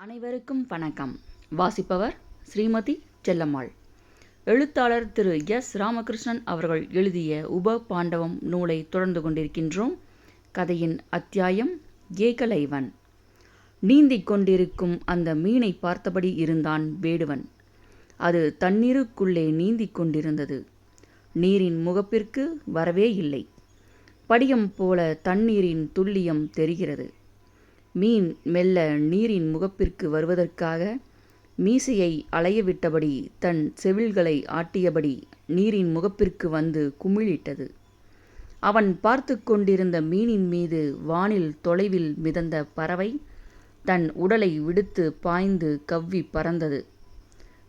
அனைவருக்கும் வணக்கம். வாசிப்பவர் ஸ்ரீமதி செல்லம்மாள். எழுத்தாளர் திரு எஸ். ராமகிருஷ்ணன் அவர்கள் எழுதிய உப பாண்டவம் நூலை தொடர்ந்து கொண்டிருக்கின்றோம். கதையின் அத்தியாயம் ஏகலைவன். நீந்திக் கொண்டிருக்கும் அந்த மீனை பார்த்தபடி இருந்தான் வேடுவன். அது தண்ணீருக்குள்ளே நீந்திக் கொண்டிருந்தது. நீரின் முகப்பிற்கு வரவே இல்லை. படியம் போல தண்ணீரின் துல்லியம் தெரிகிறது. மீன் மெல்ல நீரின் முகப்பிற்கு வருவதற்காக மீசையை அலையவிட்டபடி தன் செவில்களை ஆட்டியபடி நீரின் முகப்பிற்கு வந்து குமிழிட்டது. அவன் பார்த்து கொண்டிருந்த மீனின் மீது வானில் தொலைவில் மிதந்த பறவை தன் உடலை விடுத்து பாய்ந்து கவ்வி பறந்தது.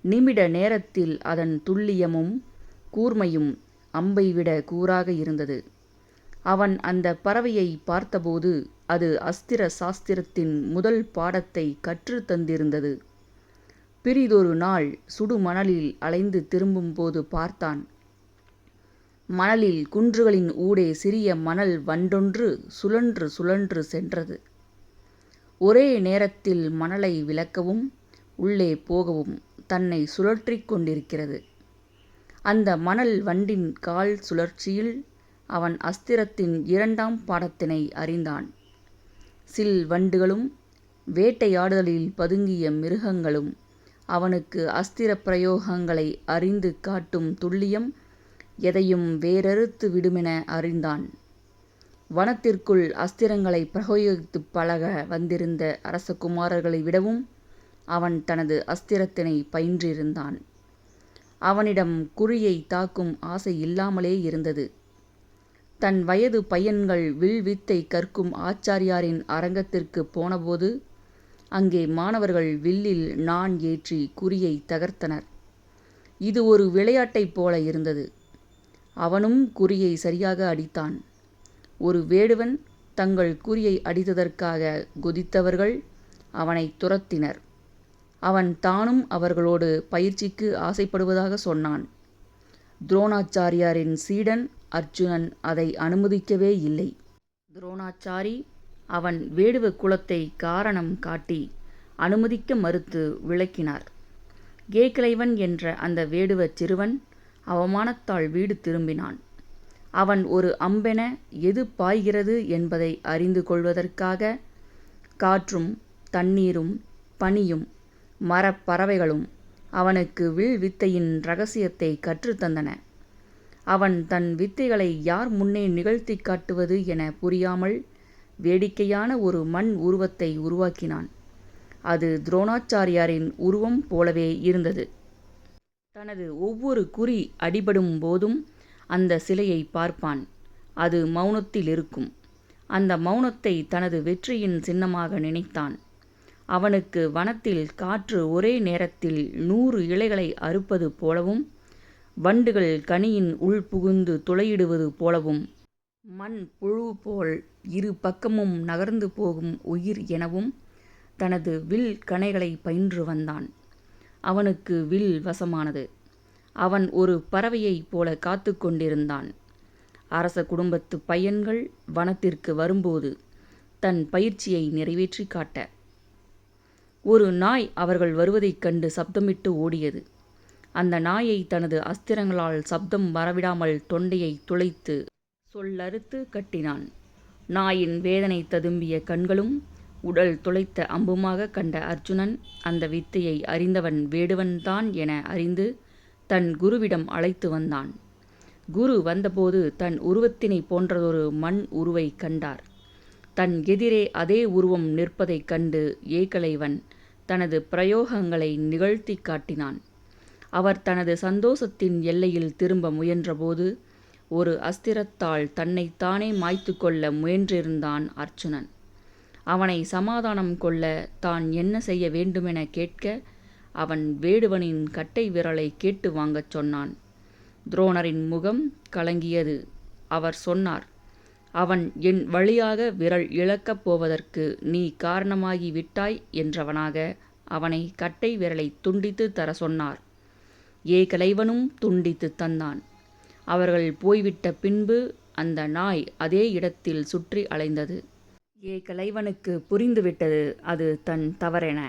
நிமிட நேரத்தில் அதன் துல்லியமும் கூர்மையும் அம்பை விட கூராக இருந்தது. அவன் அந்த பறவையை பார்த்தபோது அது அஸ்திர சாஸ்திரத்தின் முதல் பாடத்தை கற்று தந்திருந்தது. பிறிதொரு நாள் சுடுமணலில் அலைந்து திரும்பும்போது பார்த்தான். மணலில் குன்றுகளின் ஊடே சிறிய மணல் வண்டொன்று சுழன்று சுழன்று சென்றது. ஒரே நேரத்தில் மணலை விளக்கவும் உள்ளே போகவும் தன்னை சுழற்றிக் கொண்டிருக்கிறது. அந்த மணல் வண்டின் கால் சுழற்சியில் அவன் அஸ்திரத்தின் இரண்டாம் பாடத்தினை அறிந்தான். சில் வண்டுகளும் வேட்டையாடுதலில் பதுங்கிய மிருகங்களும் அவனுக்கு அஸ்திர பிரயோகங்களை அறிந்து காட்டும் துல்லியம் எதையும் வேறறுத்து விடுமென அறிந்தான். வனத்திற்குள் அஸ்திரங்களை பிரயோகித்து பழக வந்திருந்த அரசகுமாரர்களை விடவும் அவன் தனது அஸ்திரத்தினை பயின்றிருந்தான். அவனிடம் குறியை தாக்கும் ஆசை இல்லாமலே இருந்தது. தன் வயது பையன்கள் வில்வித்தை கற்கும் ஆச்சாரியாரின் அரங்கத்திற்கு போனபோது அங்கே மாணவர்கள் வில்லில் நாண் ஏற்றி குறியை தகர்த்தனர். இது ஒரு விளையாட்டைப் போல இருந்தது. அவனும் குறியை சரியாக அடித்தான். ஒரு வேடுவன் தங்கள் குறியை அடித்ததற்காக குதித்தவர்கள் அவனை துரத்தினர். அவன் தானும் அவர்களோடு பயிற்சிக்கு ஆசைப்படுவதாக சொன்னான். துரோணாச்சாரியாரின் சீடன் அர்ஜுனன் அதை அனுமதிக்கவே இல்லை. துரோணாச்சாரி அவன் வேடுவ குலத்தை காரணம் காட்டி அனுமதிக்க மறுத்து விளக்கினார். கேக்கலைவன் என்ற அந்த வேடுவ சிறுவன் அவமானத்தால் வீடு திரும்பினான். அவன் ஒரு அம்பென எது பாய்கிறது என்பதை அறிந்து கொள்வதற்காக காற்றும் தண்ணீரும் பனியும் மரப்பறவைகளும் அவனுக்கு வில் வித்தையின் ரகசியத்தை கற்றுத்தந்தன அவன் தன் வித்தைகளை யார் முன்னே நிகழ்த்தி காட்டுவது என புரியாமல் வேடிக்கையான ஒரு மண் உருவத்தை உருவாக்கினான். அது துரோணாச்சாரியாரின் உருவம் போலவே இருந்தது. தனது ஒவ்வொரு குறி அடிபடும் போதும் அந்த சிலையை பார்ப்பான். அது மௌனத்தில் இருக்கும். அந்த மௌனத்தை தனது வெற்றியின் சின்னமாக நினைத்தான். அவனுக்கு வனத்தில் காற்று ஒரே நேரத்தில் நூறு இலைகளை அறுப்பது போலவும் வண்டுகள் கனியின் உள் புகுந்து துளையிடுவது போலவும் மண் புழு போல் இரு பக்கமும் நகர்ந்து போகும் உயிர் எனவும் தனது வில் கணைகளை பயின்று வந்தான். அவனுக்கு வில் வசமானது. அவன் ஒரு பறவையைப் போல காத்து கொண்டிருந்தான். அரச குடும்பத்து பையன்கள் வனத்திற்கு வரும்போது தன் பயிற்சியை நிறைவேற்றி காட்ட. ஒரு நாய் அவர்கள் வருவதைக் கண்டு சப்தமிட்டு ஓடியது. அந்த நாயை தனது அஸ்திரங்களால் சப்தம் வரவிடாமல் தொண்டையை துளைத்து சொல்லறுத்து கட்டினான். நாயின் வேதனை ததும்பிய கண்களும் உடல் துளைத்த அம்புமாக கண்ட அர்ஜுனன் அந்த வித்தையை அறிந்தவன் வேடுவன்தான் என அறிந்து தன் குருவிடம் அழைத்து வந்தான். குரு வந்தபோது தன் உருவத்தினை போன்றதொரு மண் உருவை கண்டார். தன் எதிரே அதே உருவம் நிற்பதைக் கண்டு ஏகலைவன் தனது பிரயோகங்களை நிகழ்த்தி காட்டினான். அவர் தனது சந்தோஷத்தின் எல்லையில் திரும்ப முயன்றபோது ஒரு அஸ்திரத்தால் தன்னைத்தானே மாய்த்து கொள்ள முயன்றிருந்தான் அர்ச்சுனன். அவனை சமாதானம் கொள்ள தான் என்ன செய்ய வேண்டுமென கேட்க அவன் வேடுவனின் கட்டை விரலை கேட்டு வாங்கச் சொன்னான். துரோணரின் முகம் கலங்கியது. அவர் சொன்னார் அவன் என் வழியாக விரல் இழக்கப் போவதற்கு நீ காரணமாகி விட்டாய் என்றவனாக அவனை கட்டை விரலை துண்டித்து தர சொன்னார். ஏகலைவனும் துண்டித்து தந்தான். அவர்கள் போய்விட்ட பின்பு அந்த நாய் அதே இடத்தில் சுற்றி அலைந்தது. ஏகலைவனுக்கு புரிந்துவிட்டது அது தன் தவறென.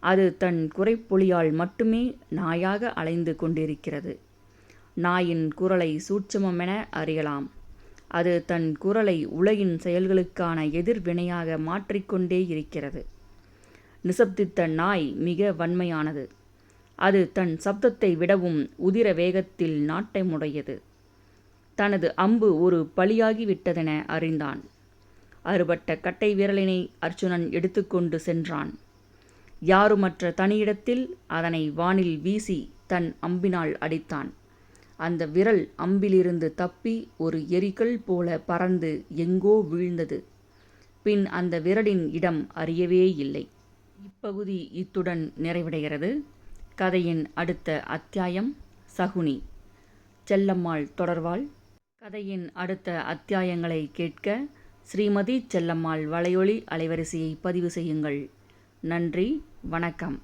அது தன் குறைப்பொழியால் மட்டுமே நாயாக அலைந்து கொண்டிருக்கிறது. நாயின் குரலை சூட்சமமென அறியலாம். அது தன் குரலை உலகின் செயல்களுக்கான எதிர்வினையாக மாற்றிக்கொண்டே இருக்கிறது. நிசப்தித்த நாய் மிக வன்மையானது. அது தன் சப்தத்தை விடவும் உதிர வேகத்தில் நாட்டமுடையது. தனது அம்பு ஒரு பலியாகிவிட்டதென அறிந்தான். அறுபட்ட கட்டை விரலினை அர்ஜுனன் எடுத்துக்கொண்டு சென்றான். யாருமற்ற தனியிடத்தில் அதனை வானில் வீசி தன் அம்பினால் அடித்தான். அந்த விரல் அம்பிலிருந்து தப்பி ஒரு எரிகல் போல பறந்து எங்கோ வீழ்ந்தது. பின் அந்த விரலின் இடம் அறியவே இல்லை இப்பகுதி இத்துடன் நிறைவடைகிறது. கதையின் அடுத்த அத்தியாயம் சகுனி. செல்லம்மாள் தொடர்வாள். கதையின் அடுத்த அத்தியாயங்களை கேட்க ஸ்ரீமதி செல்லம்மாள் வலையொலி அலைவரிசையை பதிவு செய்யுங்கள். நன்றி வணக்கம்.